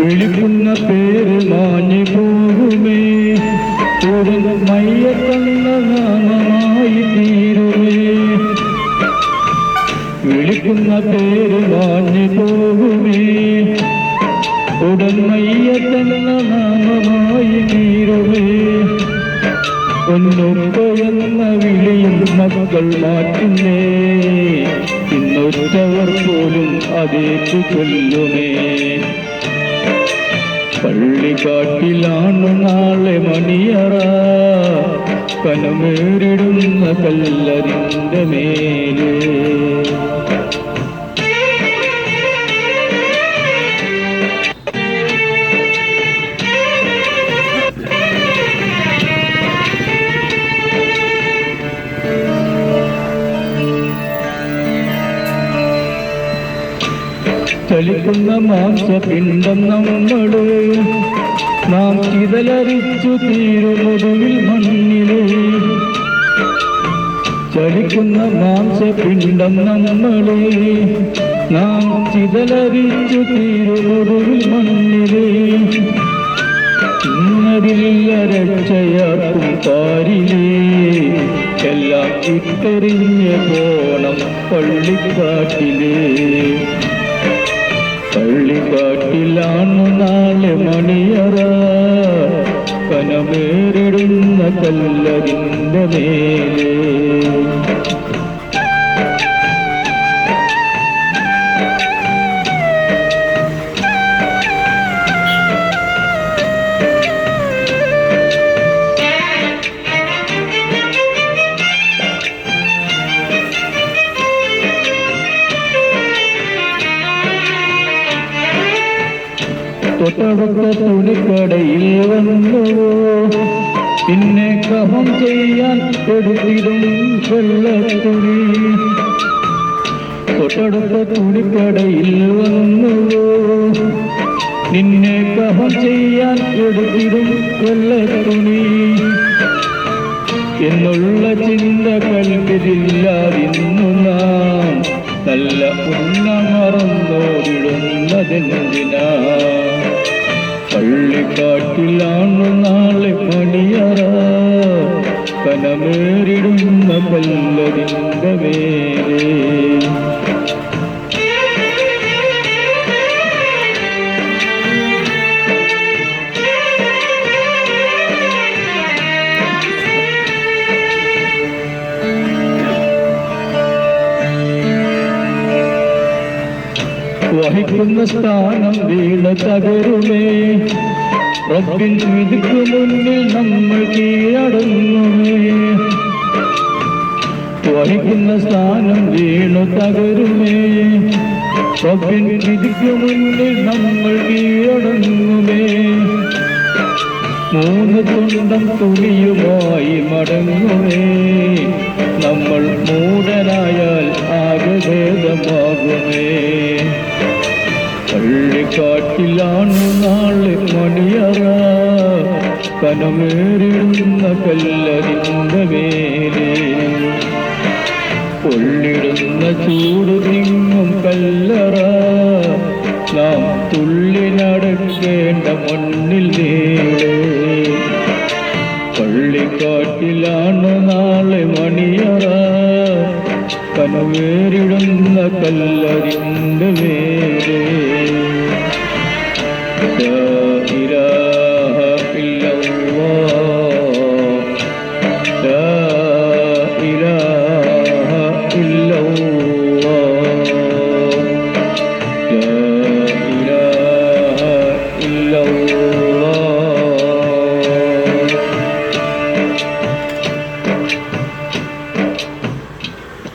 വിളിക്കുന്ന പേര് മാഞ്ഞു പോകുമേ. മയ്യത്തന്ന നാമമായി തീരുമേ. വിളിക്കുന്ന പേര് മാഞ്ഞു പോകുമേ. ഉടൻ മയ്യത്തന്ന നാമമായി തീരുമേ. ഒന്നുപ്പയെന്ന വിളിയും മകൾ മാറ്റുന്നേ. ഇന്നൊറ്റവർ പോലും അതേറ്റു ചൊല്ലുമേ പള്ളിക്കാട്ടിലാണ് നാളെ മണിയറ കനമേറിടുന്ന കല്ലറിന്റെ മേലെ ചലിക്കുന്ന മാംസപിണ്ഡം നമ്മൾ നാം ചിതലരിച്ചു തീരുമൊടുവിൽ മണ്ണിലെ ചലിക്കുന്ന മാംസപിണ്ഡം നമ്മളെ നാം ചിതലരിച്ചു തീരുമൊടുവിൽ മണ്ണിലെ ഇന്നതില്ല രക്ഷയാർക്കും പാരിലേ. എല്ലാം ഇട്ടെറിഞ്ഞ് പോണം പള്ളിക്കാട്ടിലേ. കല്ലതിന്റെ മേലെ. തൊട്ടടുത്ത തുണിക്കടയിൽ വന്നു പിന്നെ കഹം ചെയ്യാൻ കൊടുത്തിടും വെള്ളത്തുണി തൊട്ടടുത്ത തുണിക്കടയിൽ വന്നുവോ? നിന്നെ കഹം ചെയ്യാൻ കൊടുത്തിടും വെള്ളത്തുണി എന്നുള്ള ചിന്ത കൽപ്പിതില്ലാതിന്നു നാം. നല്ല ഉണ്ണ ഉന്നമറന്നോടിടുന്നതെന്തിനാ പള്ളിക്കാട്ടിലാണ് നാളെ പണിയറ. കനമേറിടുന്ന പല്ലതിന്റെ വഹിക്കുന്ന സ്ഥാനം വീണ തകരുമേ. റബ്ബിൻ വിധിക്കു മുന്നിൽ നമ്മൾ കീഴടങ്ങുമേ വഹിക്കുന്ന സ്ഥാനം വീണു തകരുമേ. റബ്ബിൻ വിധിക്ക് മുന്നിൽ നമ്മൾ കീഴടങ്ങുമേ. മൂന്ന് തുണ്ടം തുണിയുമായി മടങ്ങുമേ. കനമേറിടുന്ന കല്ലതിന്റെ മേലെ. പൊള്ളിടുന്ന ചൂട് തിങ്ങും കല്ലറ നാം തുള്ളി നടക്കേണ്ട മണ്ണിൽ നേരെ. പള്ളിക്കാട്ടിലാണ് നാളെ മണിയറ കനവേറിടുന്ന കല്ലറിന്റെ വേരെ